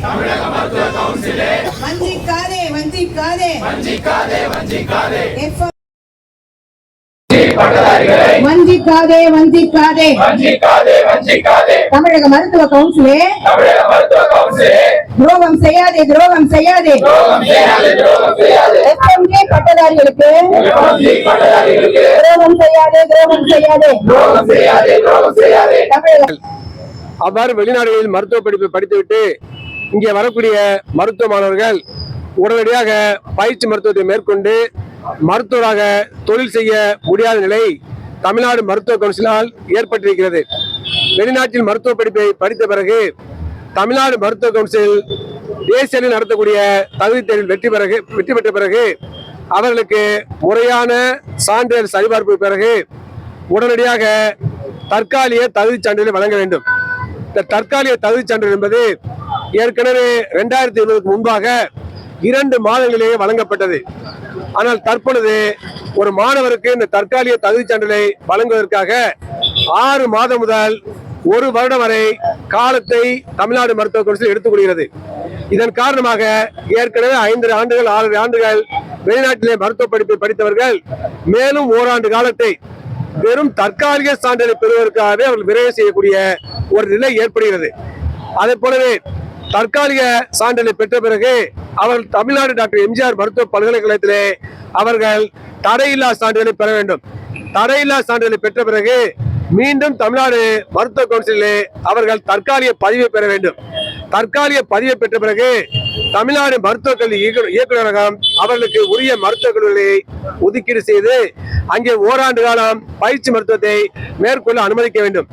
தமிழக மருத்துவ கவுன்சிலே வஞ்சிக்காதே வஞ்சிக்காதே. எப்ப- வஞ்சிக்காதே. வஞ்சிக்காதே வஞ்சிக்காதே. வஞ்சிக்காதே தமிழக மருத்துவ கவுன்சிலே தமிழக மருத்துவ கவுன்சிலே. துரோகம் செய்யாதே துரோகம் செய்யாதே. துரோகம் செய்யாதே துரோகம் செய்யாதே. எஃப்எம்ஜே பட்டதாரிகளுக்கு பட்டதாரிகளுக்கு. துரோகம் செய்யாதே துரோகம் செய்யாதே. துரோகம் செய்யாதே துரோகம் செய்யாதே. தமிழக அவ்வாறு வெளிநாடுகளில் மருத்துவ படிப்பு படித்துவிட்டு இங்கே வரக்கூடிய மருத்துவ மாணவர்கள் உடனடியாக பயிற்சி மருத்துவத்தை மேற்கொண்டு மருத்துவராக தொழில் செய்ய முடியாத நிலை தமிழ்நாடு மருத்துவ கவுன்சிலால் ஏற்பட்டிருக்கிறது. வெளிநாட்டில் மருத்துவ படிப்பை படித்த பிறகு தமிழ்நாடு மருத்துவ கவுன்சில் தேசிய அளவில் நடத்தக்கூடிய தகுதி தேர்வில் வெற்றி பிறகு வெற்றி பெற்ற பிறகு அவர்களுக்கு முறையான சான்றிதழ் சரிபார்ப்பு பிறகு உடனடியாக தற்காலிக தகுதிச் சான்றிதழை வழங்க வேண்டும். இந்த தற்காலிக தகுதிச் சான்று என்பது ஏற்கனவே ரெண்டாயிரத்தி இருபதுக்கு முன்பாக இரண்டு மாதங்களிலேயே வழங்கப்பட்டது. ஆனால் தற்பொழுது ஒரு மாணவருக்கு இந்த தற்காலிக தகுதிச் சான்றிதழை வழங்குவதற்காக ஆறு மாதம் முதல் ஒரு வருடம் வரை காலத்தை தமிழ்நாடு மருத்துவ கவுன்சில் எடுத்துக்கொள்கிறது. இதன் காரணமாக ஏற்கனவே ஐந்து ஆண்டுகள் ஆறு ஆண்டுகள் வெளிநாட்டிலே மருத்துவ படிப்பை படித்தவர்கள் மேலும் ஓராண்டு காலத்தை வெறும் தற்காலிக சான்றிதழை பெறுவதற்காகவே அவர்கள் விரைவு செய்யக்கூடிய ஒரு நிலை ஏற்படுகிறது. அதே போலவே தற்காலிக சான்றிதழை பெற்ற பிறகு அவர்கள் தமிழ்நாடு டாக்டர் எம்ஜிஆர் மருத்துவ பல்கலைக்கழகத்திலே அவர்கள் தடையில்லா சான்றிதழை பெற வேண்டும். தடையில்லா சான்றிதழை பெற்ற பிறகு மீண்டும் தமிழ்நாடு மருத்துவ கவுன்சிலே அவர்கள் தற்காலிக பதிவை பெற வேண்டும். தற்காலிக பதிவை பெற்ற பிறகு தமிழ்நாடு மருத்துவக் கல்வி இயக்குநரகம் அவர்களுக்கு உரிய மருத்துவக் கல்லூரிகளை ஒதுக்கீடு செய்து அங்கே ஓராண்டு காலம் பயிற்சி மருத்துவத்தை மேற்கொள்ள அனுமதிக்க வேண்டும்.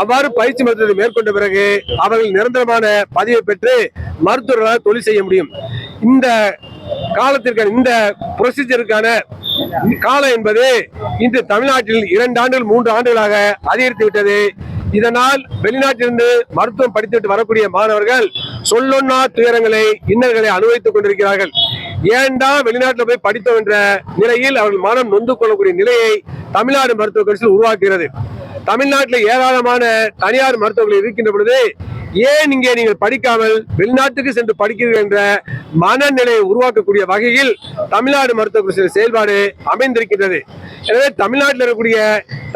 அவ்வாறு பயிற்சி மருத்துவத்தை மேற்கொண்ட பிறகு அவர்கள் நிரந்தரமான பதிவை பெற்று மருத்துவர்களால் தொழில் செய்ய முடியும். இந்த காலத்திற்கான இந்த ப்ரொசீஜருக்கான காலம் என்பது இன்று தமிழ்நாட்டில் இரண்டு ஆண்டுகள் மூன்று ஆண்டுகளாக அதிகரித்து விட்டது. இதனால் வெளிநாட்டிலிருந்து மருத்துவம் படித்துவிட்டு வரக்கூடிய மாணவர்கள் சொல்லொன்னா துயரங்களை இன்னல்களை அனுபவித்துக் கொண்டிருக்கிறார்கள். ஏன்டா வெளிநாட்டில் போய் படித்தோம் என்ற நிலையில் அவர்கள் மனம் நொந்து கொள்ளக்கூடிய நிலையை தமிழ்நாடு மருத்துவ கட்சியில் உருவாக்குகிறது. தமிழ்நாட்டில் ஏராளமான தனியார் மருத்துவர்கள் இருக்கின்ற பொழுது ஏன் இங்கே நீங்கள் படிக்காமல் வெளிநாட்டுக்கு சென்று படிக்கிறீர்கள் என்ற மனநிலையை உருவாக்கக்கூடிய வகையில் தமிழ்நாடு மருத்துவ கவுன்சில் செயல்பாடு அமைந்திருக்கின்றது. எனவே தமிழ்நாட்டில் இருக்கக்கூடிய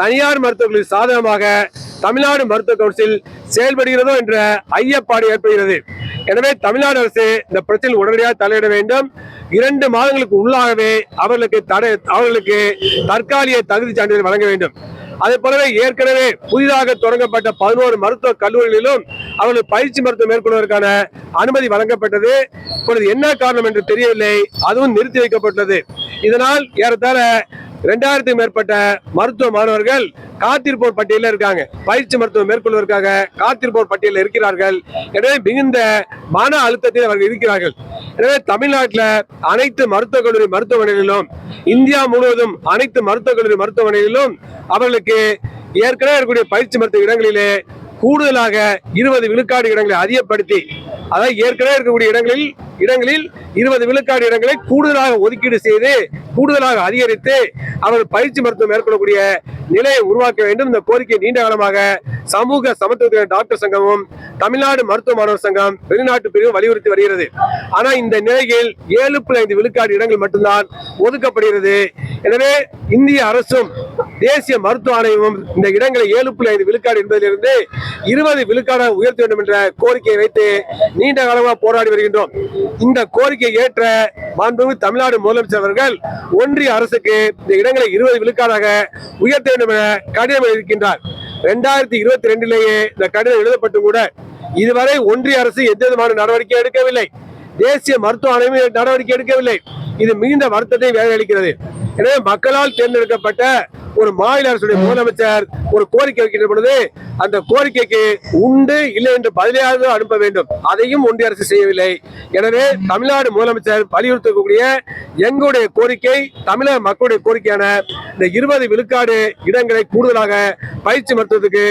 தனியார் மருத்துவர்களின் சாதகமாக தமிழ்நாடு மருத்துவ கவுன்சில் செயல்படுகிறதோ என்ற ஐயப்பாடு ஏற்படுகிறது. எனவே தமிழ்நாடு அரசு இந்த பிரச்சனையில் உடனடியாக தலையிட வேண்டும். இரண்டு மாதங்களுக்கு உள்ளாகவே அவர்களுக்கு தடை அவர்களுக்கு தற்காலிக தகுதி சான்றிதழ் வழங்க வேண்டும். அதே போலவே ஏற்கனவே புதிதாக தொடங்கப்பட்ட பதினோரு மருத்துவ கல்லூரிகளிலும் அவர்கள் பயிற்சி மருத்துவம் மேற்கொள்வதற்கான அனுமதி வழங்கப்பட்டது. இப்பொழுது என்ன காரணம் என்று தெரியவில்லை. அதுவும் நிறுத்தி வைக்கப்பட்டது இதனால் ஏறத்தாழ இரண்டாயிரத்துக்கு மேற்பட்ட மருத்துவ மாணவர்கள் காத்திருப்போர் பட்டியலில் இருக்காங்க. பயிற்சி மருத்துவம் மேற்கொள்வதற்காக காத்திருப்போர் பட்டியலில் இருக்கிறார்கள். எனவே மிகுந்த மன அழுத்தத்தில் அவர்கள் இருக்கிறார்கள். எனவே தமிழ்நாட்டில் அனைத்து மருத்துவக் கல்லூரி மருத்துவமனைகளிலும் இந்தியா முழுவதும் அனைத்து மருத்துவக் கல்லூரி மருத்துவமனைகளிலும் அவர்களுக்கு ஏற்கனவே இருக்கக்கூடிய பயிற்சி மருத்துவ இடங்களிலே கூடுதலாக இருபது விழுக்காடு இடங்களை அதிகப்படுத்தி அதாவது ஏற்கனவே இருக்கக்கூடிய இடங்களில் இடங்களில் இருபது விழுக்காடு இடங்களை கூடுதலாக ஒதுக்கீடு செய்து கூடுதலாக அதிகரித்து அவர் பயிற்சி மருத்துவம் மேற்கொள்ளக்கூடிய நிலையை உருவாக்க வேண்டும். இந்த கோரிக்கை நீண்ட காலமாக சமூக சமத்துவத்தின டாக்டர் சங்கமும் தமிழ்நாடு மருத்துவ மாணவர் சங்கம் வெளிநாட்டு பிரிவு வலியுறுத்தி வருகிறது. ஆனா இந்த நிலையில் ஏழு புள்ளி ஐந்து விழுக்காடு இடங்கள் மட்டும்தான் ஒதுக்கப்படுகிறது. எனவே இந்திய அரசும் தேசிய மருத்துவ ஆணையமும் இந்த இடங்களை ஏழு புள்ளி ஐந்து விழுக்காடு என்பதிலிருந்து இருபது விழுக்காடாக உயர்த்த வேண்டும் என்ற கோரிக்கையை வைத்து நீண்ட காலமாக போராடி வருகின்றோம். இந்த கோரிக்கை ஏற்ற மாண்புமிகு தமிழ்நாடு முதலமைச்சர் அவர்கள் ஒன்றிய அரசுக்கு இந்த இடங்களை இருபது விழுக்காடாக உயர்த்த வேண்டும் என கடிதம் எழுதியிருக்கின்றார். ரெண்டாயிரத்தி இருபத்தி ரெண்டிலேயே இந்த கடிதம் எழுதப்பட்டு கூட இதுவரை ஒன்றிய அரசு எந்த விதமான நடவடிக்கை எடுக்கவில்லை. தேசிய மருத்துவ ஆணையம் நடவடிக்கை எடுக்கவில்லை. இது மிகுந்த வருத்தத்தை வேலை அளிக்கிறது எனவே மக்களால் தேர்ந்தெடுக்கப்பட்ட ஒரு மாநில அரசுடைய முதலமைச்சர் ஒரு கோரிக்கை வைக்கின்ற பொழுது அந்த கோரிக்கைக்கு உண்டு இல்லை என்று பதிலையாக அனுப்ப வேண்டும். அதையும் ஒன்றிய அரசு செய்யவில்லை. எனவே தமிழ்நாடு முதலமைச்சர் வலியுறுத்தக்கூடிய எங்களுடைய கோரிக்கை தமிழக மக்களுடைய கோரிக்கையான இந்த இருபது விழுக்காடு இடங்களை கூடுதலாக பயிற்சி மருத்துவத்துக்கு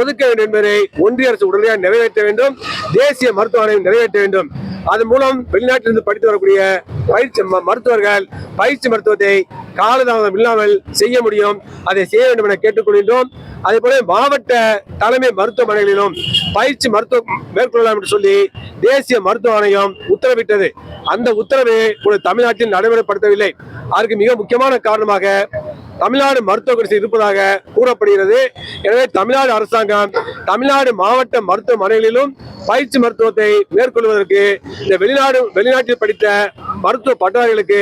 ஒதுக்க வேண்டும் என்பதை ஒன்றிய அரசு உடனடியாக நிறைவேற்ற வேண்டும் தேசிய மருத்துவ ஆணையம் நிறைவேற்ற வேண்டும். அதன் மூலம் வெளிநாட்டிலிருந்து படித்து வரக்கூடிய பயிற்சி மருத்துவர்கள் பயிற்சி மருத்துவத்தை காலதாமதம் இல்லாமல் செய்ய முடியும் அதை செய்ய வேண்டும் என கேட்டுக்கொள்கின்றோம். அதே போல மாவட்ட தலைமை மருத்துவமனைகளிலும் பயிற்சி மருத்துவம் மேற்கொள்ளலாம் என்று சொல்லி தேசிய மருத்துவ ஆணையம் உத்தரவிட்டது. அந்த உத்தரவை ஒரு தமிழ்நாட்டில் நடைமுறைப்படுத்தவில்லை. அதற்கு மிக முக்கியமான காரணமாக தமிழ்நாடு மருத்துவ கரிசை இருப்பதாக கூறப்படுகிறது. எனவே தமிழ்நாடு அரசாங்கம் தமிழ்நாடு மாவட்ட மருத்துவமனைகளிலும் பயிற்சி மருத்துவத்தை மேற்கொள்வதற்கு இந்த வெளிநாடு வெளிநாட்டில் படித்த மருத்துவ பட்டதாரிகளுக்கு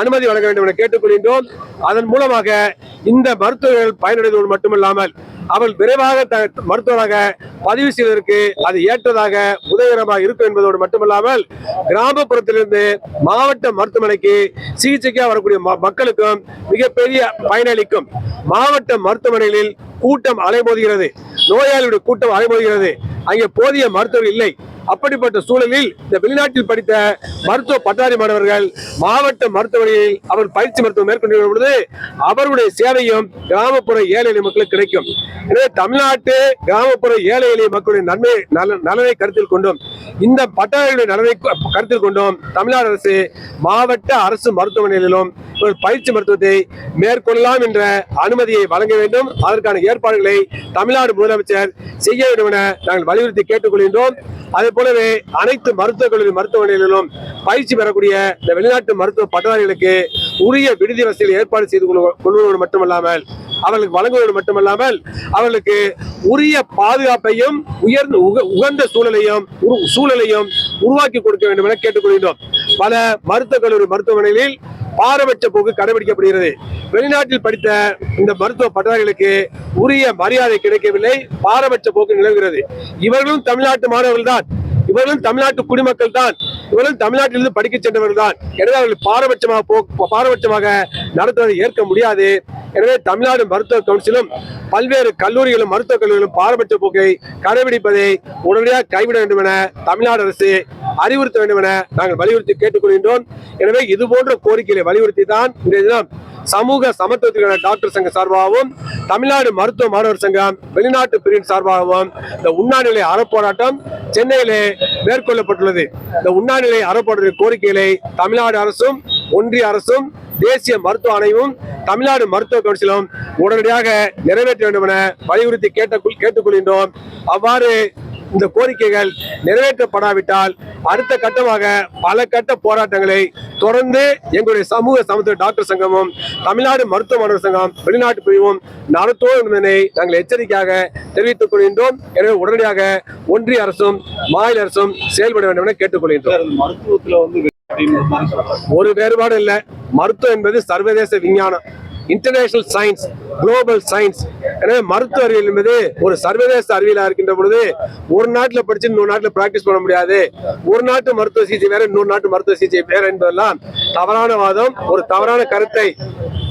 அனுமதி வழங்க வேண்டும் என கேட்டுக்கொள்கின்றோம். அதன் மூலமாக இந்த மருத்துவர்கள் பயனடைவது மட்டுமல்லாமல் அவள் விரைவாக த- மருத்துவராக பதிவு செய்வதற்கு அது ஏற்றதாக உதவிகரமாக இருக்கும் என்பதோடு மட்டுமல்லாமல் கிராமப்புறத்திலிருந்து மாவட்ட மருத்துவமனைக்கு சிகிச்சைக்காக வரக்கூடிய ம- மக்களுக்கும் மிகப்பெரிய பயனளிக்கும். மாவட்ட மருத்துவமனைகளில் கூட்டம் அலைமோதுகிறது. நோயாளியுடைய கூட்டம் அலைமோதுகிறது. அங்கே போதிய மருத்துவர் இல்லை. அப்படிப்பட்ட சூழலில் இந்த வெளிநாட்டில் படித்த மருத்துவ பட்டாரி மாணவர்கள் மாவட்ட மருத்துவமனையில் அவர் பயிற்சி மருத்துவம் மேற்கொண்டு பொழுது அவருடைய சேவையும் கிராமப்புற ஏழை எளிய மக்களுக்கு கிடைக்கும். எனவே தமிழ்நாட்டு கிராமப்புற ஏழை எளிய மக்களுடைய நன்மை நல- நலனை கருத்தில் கொண்டும் இந்த பட்டாரிகளுடைய நலனை கருத்தில் கொண்டும் தமிழ்நாடு அரசு மாவட்ட அரசு மருத்துவமனைகளிலும் ஒரு பயிற்சி மருத்துவத்தை மேற்கொள்ளலாம் என்ற அனுமதியை வழங்க வேண்டும். அதற்கான ஏற்பாடுகளை தமிழ்நாடு முதலமைச்சர் செய்ய வேண்டும் என நாங்கள் வலியுறுத்தி கேட்டுக்கொள்கின்றோம். அதே போலவே அனைத்து மருத்துவக் கல்லூரி மருத்துவமனைகளிலும் பயிற்சி பெறக்கூடிய இந்த வெளிநாட்டு மருத்துவ பட்டதாரிகளுக்கு உரிய விடுதி வசதிகள் ஏற்பாடு செய்து கொள்வதோடு மட்டுமல்லாமல் அவர்களுக்கு வழங்குவதோடு மட்டுமல்லாமல் அவர்களுக்கு உரிய பாதுகாப்பையும் உயர்ந்த உக- உகந்த சூழலையும் உரு- சூழலையும் உருவாக்கி கொடுக்க வேண்டும் என கேட்டுக்கொள்கின்றோம். பல மருத்துவக் கல்லூரி மருத்துவமனைகளில் பாரபட்ச போக்கு கடைபிடிக்கப்படுகிறது. வெளிநாட்டில் படித்த இந்த மருத்துவ பட்டதாரிகளுக்கு உரிய மரியாதை கிடைக்கவில்லை. பாரபட்ச போக்கு நிலவுகிறது. இவர்களும் தமிழ்நாட்டு மாணவர்கள் தான் இவர்களும் தமிழ்நாட்டு குடிமக்கள் தான் இவர்களும் தமிழ்நாட்டிலிருந்து படிக்க சென்றவர்கள் தான் எனவே அவர்கள் பாரபட்சமாக போ பாரபட்சமாக நடத்துவதை ஏற்க முடியாது. எனவே தமிழ்நாடு மருத்துவ கவுன்சிலும் பல்வேறு கல்லூரிகளும் மருத்துவக் கல்லூரிகளும் பாரபட்ச போக்கை கடைபிடிப்பதை உடனடியாக கைவிட வேண்டும் என தமிழ்நாடு அரசு அறிவுறுத்த வேண்டும் என நாங்கள் வலியுறுத்தி கேட்டுக்கொள்கின்றோம். எனவே இது போன்ற கோரிக்கைகளை வலியுறுத்தி தான் இன்றைய தினம் சமூக சமத்துவத்திற்கான டாக்டர் சங்க சார்பாகவும் தமிழ்நாடு மருத்துவ மாணவர் சங்கம் வெளிநாட்டு பிரிவின் சார்பாகவும் இந்த உண்ணாநிலை அறப்போராட்டம் சென்னையிலே மேற்கொள்ளப்பட்டுள்ளது. இந்த உண்ணாநிலை அறப்போராட்ட கோரிக்கைகளை தமிழ்நாடு அரசும் ஒன்றிய அரசும் தேசிய மருத்துவ ஆணையமும் தமிழ்நாடு மருத்துவ கவுன்சிலும் உடனடியாக நிறைவேற்ற வேண்டும் என வலியுறுத்தி கேட்ட கேட்டுக்கொள்கின்றோம். அவ்வாறு இந்த கோரிக்கைகள் நிறைவேற்றப்படாவிட்டால் அடுத்த கட்டமாக பல கட்ட போராட்டங்களை தொடர்ந்து எங்களுடைய சமூக சமத்துவ டாக்டர் சங்கமும் தமிழ்நாடு மருத்துவ மாணவர் சங்கம் வெளிநாட்டு பிரிவும் நடத்துவோம் என்பதனை நாங்கள் எச்சரிக்கையாக தெரிவித்துக் கொள்கின்றோம். எனவே உடனடியாக ஒன்றிய அரசும் மாநில அரசும் செயல்பட வேண்டும் என கேட்டுக்கொள்கின்றோம் மருத்துவத்துல வந்து ஒரு வேறுபாடும் இல்லை. மருத்துவம் என்பது சர்வதேச விஞ்ஞானம். இன்டர்நேஷனல் சயின்ஸ் குளோபல் சயின்ஸ் எனவே மருத்துவ அறிவியல் என்பது ஒரு சர்வதேச அறிவியலா இருக்கின்ற பொழுது ஒரு நாட்டுல படிச்சு இன்னொரு நாட்டுல பிராக்டிஸ் பண்ண முடியாது. ஒரு நாட்டு மருத்துவ சிகிச்சை வேற இன்னொரு நாட்டு மருத்துவ சிகிச்சை வேற என்பதெல்லாம் தவறான வாதம் ஒரு தவறான கருத்தை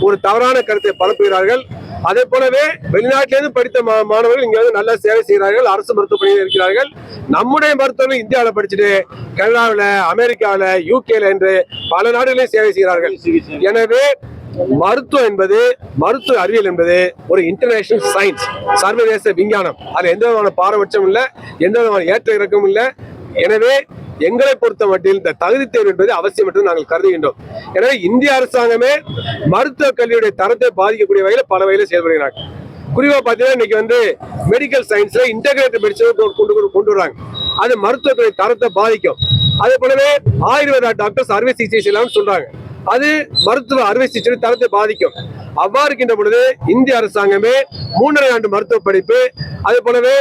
ஒரு தவறான கருத்தை பரப்புகிறார்கள். அதே போலவே வெளிநாட்டிலிருந்து படித்த மாணவர்கள் இங்க வந்து நல்லா சேவை செய்கிறார்கள் அரசு மருத்துவ பணியில் இருக்கிறார்கள். நம்முடைய மருத்துவர்கள் இந்தியாவில் படிச்சுட்டு கனடாவில் அமெரிக்காவில் யூகேல என்று பல நாடுகளிலும் சேவை செய்கிறார்கள். எனவே மருத்துவம் என்பது மருத்துவ அறிவியல் என்பது ஒரு இன்டர்நேஷனல் சயின்ஸ் சர்வதேச விஞ்ஞானம். அது எந்த விதமான பாரபட்சம் இல்லை எந்த விதமான ஏற்ற இறக்கமும் இல்லை. எனவே எங்களை பொறுத்த மட்டில் இந்த தகுதி தேர்வு என்பது அவசியம் என்று நாங்கள் கருதுகின்றோம். எனவே இந்திய அரசாங்கமே மருத்துவ கல்வியுடைய தரத்தை பாதிக்கக்கூடிய வகையில் பல வகையில் செயல்படுகிறாங்க குறிப்பா பாத்தீங்கன்னா இன்னைக்கு வந்து மெடிக்கல் சயின்ஸ்ல இன்டகிரேட்டட் மெடிசன் கொண்டு கொண்டு- கொண்டு வராங்க அது மருத்துவத்துறை தரத்தை பாதிக்கும். அதே போலவே ஆயுர்வேதா டாக்டர்ஸ் அறுவை சிகிச்சை செய்யலாம்னு சொல்றாங்க. அது மருத்துவ அறுவை சிகிச்சை தரத்தை பாதிக்கும். அவ்வாறு இருக்கின்ற பொழுது இந்திய அரசாங்கமே மூன்றரை ஆண்டு மருத்துவ படிப்பு அது போலவே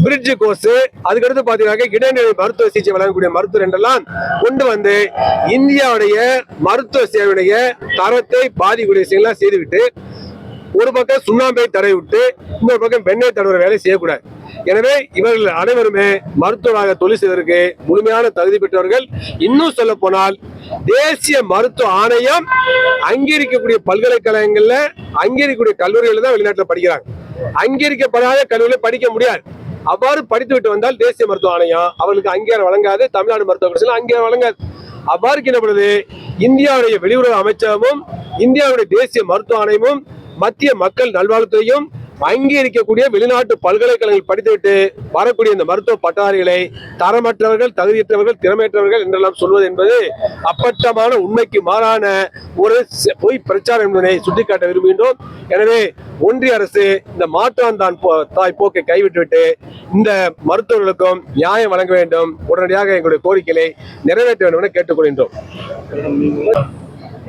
பிரிட்ஜ் கோர்ஸ் அதுக்கடுத்து பாத்தீங்கன்னா இடைநிலை மருத்துவ சிகிச்சை வழங்கக்கூடிய மருத்துவர் என்றெல்லாம் கொண்டு வந்து இந்தியாவுடைய மருத்துவ சேவையுடைய தரத்தை பாதிக்கூடிய விஷயங்கள்லாம் செய்துவிட்டு ஒரு பக்கம் சுண்ணாம்பை தடவி விட்டு இன்னொரு பக்கம் வெண்ணெய் தடவுற வேலை செய்யக்கூடாது. எனவே இவர்கள் அனைவருமே மருத்துவராக தொழில் செய்வதற்கு முழுமையான தகுதி பெற்றவர்கள். இன்னும் சொல்ல போனால் தேசிய மருத்துவ ஆணையம் அங்கீகரிக்கக்கூடிய பல்கலைக்கழகங்கள்ல அங்கீகரிக்கக்கூடிய கல்லூரிகள் தான் வெளிநாட்டில் படிக்கிறாங்க. அங்கீகரிக்கப்படாத கல்லூரியில படிக்க முடியாது. அவ்வாறு படித்து விட்டு வந்தால் தேசிய மருத்துவ ஆணையம் அவர்களுக்கு அங்கீகாரம் வழங்காது தமிழ்நாடு மருத்துவ கவுன்சில் அங்கீகாரம் வழங்காது. அவ்வாறு இருக்கின்ற இந்தியாவுடைய வெளியுறவு அமைச்சகமும் இந்தியாவுடைய தேசிய மருத்துவ ஆணையமும் மத்திய மக்கள் நல்வாழ்வுத்துறையும் அங்கீகரிக்கக்கூடிய வெளிநாட்டு பல்கலைக்கழகங்கள் படித்துவிட்டு வரக்கூடிய இந்த மருத்துவ பட்டதாரிகளை தரமற்றவர்கள் தகுதியற்றவர்கள் திறமையற்றவர்கள் என்றெல்லாம் சொல்வது என்பது அப்பட்டமான உண்மைக்கு மாறான ஒரு பொய் பிரச்சாரம் என்பதை சுட்டிக்காட்ட விரும்புகின்றோம். எனவே ஒன்றிய அரசு இந்த மாற்றான் தான் போ- தாய் போக்கை கைவிட்டுவிட்டு இந்த மருத்துவர்களுக்கும் நியாயம் வழங்க வேண்டும். உடனடியாக எங்களுடைய கோரிக்கைகளை நிறைவேற்ற வேண்டும் என கேட்டுக்கொள்கின்றோம்.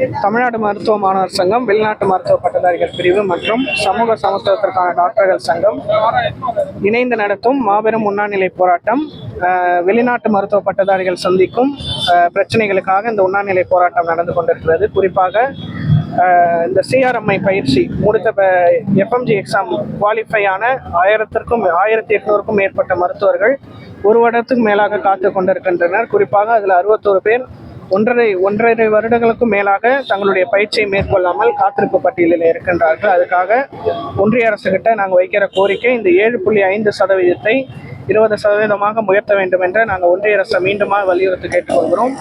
தமிழ்நாடு மருத்துவ மாணவர் சங்கம் வெளிநாட்டு மருத்துவ பட்டதாரிகள் பிரிவு மற்றும் சமூக சமத்துவத்திற்கான டாக்டர்கள் சங்கம் இணைந்து நடத்தும் மாபெரும் உண்ணாநிலை போராட்டம். வெளிநாட்டு மருத்துவ பட்டதாரிகள் சந்திக்கும் பிரச்சனைகளுக்காக இந்த உண்ணாநிலை போராட்டம் நடந்து கொண்டிருக்கிறது. குறிப்பாக இந்த சிஆர்எம்ஐ பயிற்சி முடித்த எஃப்எம்ஜி எக்ஸாம் குவாலிஃபை ஆன ஆயிரத்திற்கும் ஆயிரத்தி எட்நூறுக்கும் மேற்பட்ட மருத்துவர்கள் ஒரு வருடத்துக்கு மேலாக காத்து கொண்டிருக்கின்றனர். குறிப்பாக அதில் அறுபத்தோரு பேர் ஒன்றரை ஒன்றரை வருடங்களுக்கும் மேலாக தங்களுடைய பயிற்சியை மேற்கொள்ளாமல் காத்திருப்பு பட்டியலில் இருக்கின்றார்கள். அதுக்காக ஒன்றிய அரசுகிட்ட நாங்கள் வைக்கிற கோரிக்கை இந்த ஏழு புள்ளி ஐந்து சதவீதத்தை இருபது சதவீதமாக உயர்த்த வேண்டும் என்று நாங்கள் ஒன்றிய அரசை மீண்டுமாக வலியுறுத்தி கேட்டுக்கொள்கிறோம்.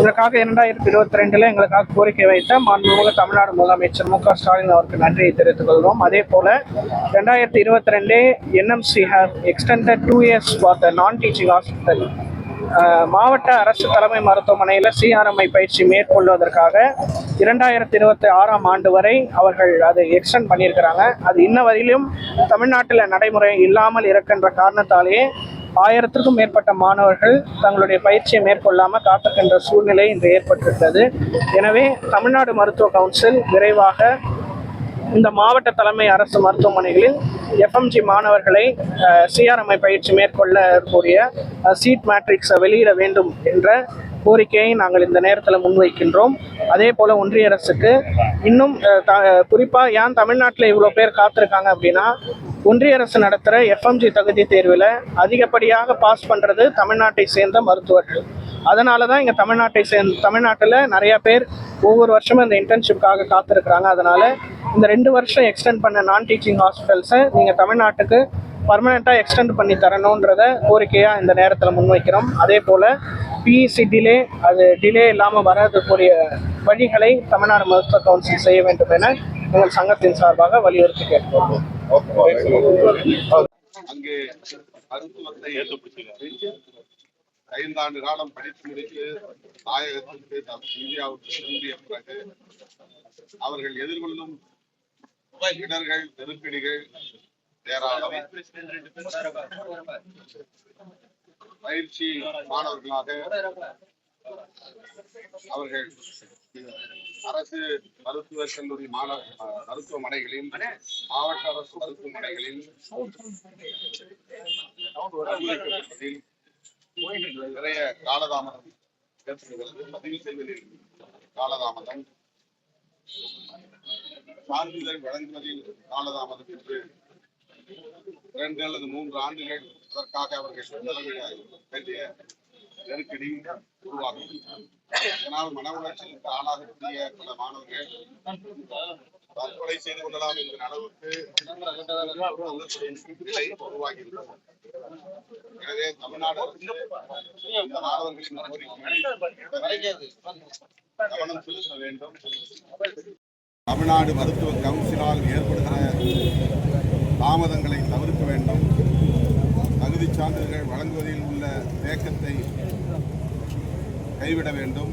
இதற்காக இரண்டாயிரத்தி இருபத்தி ரெண்டில் எங்களுக்காக கோரிக்கை வைத்த மாண்புமிகு தமிழ்நாடு முதலமைச்சர் மு க ஸ்டாலின் அவருக்கு நன்றியை தெரிவித்துக் கொள்கிறோம் அதே போல ரெண்டாயிரத்தி இருபத்தி ரெண்டே NMC have extended two years for the non teaching hospital மாவட்ட அரசு தலைமை மருத்துவமனையில் சிஆர்எம்ஐ பயிற்சி மேற்கொள்வதற்காக இரண்டாயிரத்தி இருபத்தி ஆறாம் ஆண்டு வரை அவர்கள் அதை எக்ஸ்டெண்ட் பண்ணியிருக்கிறாங்க. அது இன்ன வரையிலும் தமிழ்நாட்டில் நடைமுறை இல்லாமல் இருக்கின்ற காரணத்தாலேயே ஆயிரத்திற்கும் மேற்பட்ட மாணவர்கள் தங்களுடைய பயிற்சியை மேற்கொள்ளாமல் காத்திருக்கின்ற சூழ்நிலை இன்று ஏற்பட்டிருக்கிறது. எனவே தமிழ்நாடு மருத்துவ கவுன்சில் விரைவாக இந்த மாவட்ட தலைமை அரசு மருத்துவமனைகளில் எஃப்எம்ஜி மாணவர்களை சிஆர்எம்ஐ பயிற்சி மேற்கொள்ள கூடிய சீட் மேட்ரிக்ஸை வெளியிட வேண்டும் என்ற கோரிக்கையை நாங்கள் இந்த நேரத்தில் முன்வைக்கின்றோம். அதே போல் ஒன்றிய அரசுக்கு இன்னும் த- குறிப்பா ஏன் தமிழ்நாட்டில் இவ்வளோ பேர் காத்திருக்காங்க அப்படின்னா ஒன்றிய அரசு நடத்துகிற எஃப்எம்ஜி தகுதி தேர்வில் அதிகப்படியாக பாஸ் பண்ணுறது தமிழ்நாட்டை சேர்ந்த மருத்துவர்கள். அதனால தான் இங்கே தமிழ்நாட்டை சேர்ந்த தமிழ்நாட்டில் நிறையா பேர் ஒவ்வொரு வருஷமும் இந்த இன்டர்ன்ஷிப்காக காத்திருக்கிறாங்க. அதனால இந்த ரெண்டு வருஷம் எக்ஸ்டெண்ட் பண்ண நான் டீச்சிங் ஹாஸ்பிட்டல்ஸை நீங்கள் தமிழ்நாட்டுக்கு பர்மனெண்ட்டாக எக்ஸ்டெண்ட் பண்ணி தரணுன்றத கோரிக்கையாக இந்த நேரத்தில் முன்வைக்கிறோம். அதே போல் பிஇசி டிலே அது டிலே இல்லாமல் வரதுக்குரிய வழிகளை தமிழ்நாடு மருத்துவ கவுன்சில் செய்ய வேண்டும் என எங்கள் சங்கத்தின் சார்பாக வலியுறுத்தி கேட்டுக்கொள்வோம் அங்கே மருத்துவத்தை ஐந்தாண்டு காலம் படித்து முடித்து தாயகத்திற்கு இந்தியாவுக்கு திரும்பிய பிறகு அவர்கள் எதிர்கொள்ளும் இடர்கள் நெருக்கடிகள் ஏராளம். பயிற்சி மாணவர்களாக அவர்கள் அரசு மருத்துவ கல்லூரி மாணவ மருத்துவமனைகளில் மாவட்ட அரசு மருத்துவமனைகளில் நிறைய காலதாமதம் பதிவு செய்வதில் காலதாமதம். சான்றிதழ் வழங்குவதில் காலதாமதம் என்று இரண்டு அல்லது மூன்று ஆண்டுகள் அதற்காக அவர்கள் செலவிட வேண்டிய நெருக்கடி உருவாகும். இதனால் மன உளைச்சலுக்கு ஆளாகக்கூடிய பல மாணவர்கள் தற்கொலை செய்து கொள்ளலாம் என்கிற அளவுக்கு நிலை உருவாகியுள்ளது. எனவே தமிழ்நாடு இந்த மாணவர்களின் கவனம் செலுத்த வேண்டும். தமிழ்நாடு மருத்துவ கவுன்சிலால் ஏற்படுகிற தாமதங்களை தவிர்க்க வேண்டும். தகுதி சான்றிதழ்கள் வழங்குவதில் உள்ள தேக்கத்தை கைவிட வேண்டும்.